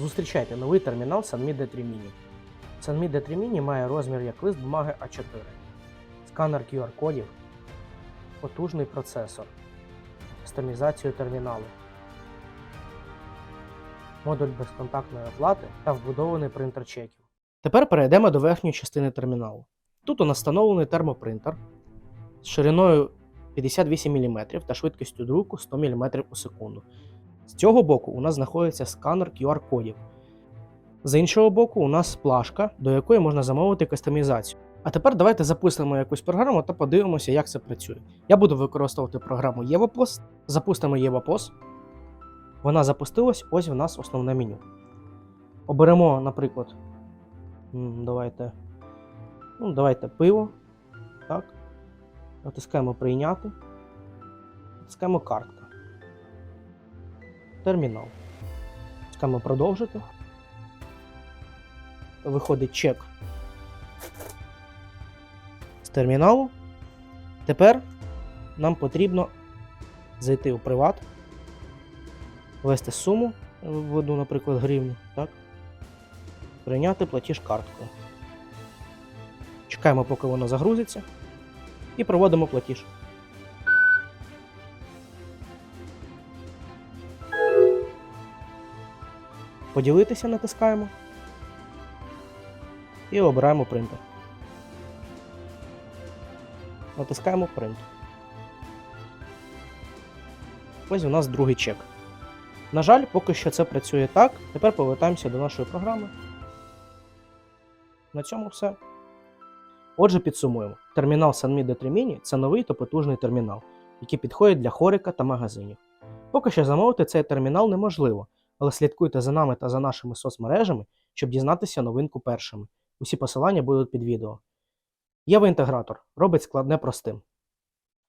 Зустрічайте новий термінал Sanmi D3 Mini. Sanmi D3 Mini має розмір як лист бумаги А4, сканер QR-кодів, потужний процесор, кастомізацію терміналу, модуль безконтактної оплати та вбудований принтер чеків. Тепер перейдемо до верхньої частини терміналу. Тут у нас встановлений термопринтер з шириною 58 мм та швидкістю друку 100 мм у секунду. З цього боку у нас знаходиться сканер QR-кодів. З іншого боку, у нас плашка, до якої можна замовити кастомізацію. А тепер давайте запустимо якусь програму та подивимося, як це працює. Я буду використовувати програму EvoPOS. Запустимо EvoPOS. Вона запустилась, ось у нас основне меню. Оберемо, наприклад, давайте, ну, давайте пиво. Так. Натискаємо прийняти. Натискаємо картка. Термінал. Натискаємо продовжити. Виходить чек з терміналу. Тепер нам потрібно зайти у приват, ввести суму, введу, наприклад, гривню, так? Прийняти платіж карткою. Чекаємо, поки воно загрузиться, і проводимо платіж. Поділитися натискаємо і обираємо принтер. Натискаємо принт. Ось у нас другий чек. На жаль, поки що це працює так. Тепер повертаємося до нашої програми. На цьому все. Отже, підсумуємо. Термінал Sanmi D3 Mini – це новий та потужний термінал, який підходить для хорика та магазинів. Поки що замовити цей термінал неможливо, але слідкуйте за нами та за нашими соцмережами, щоб дізнатися новинку першими. Усі посилання будуть під відео. Євоінтегратор робить складне простим.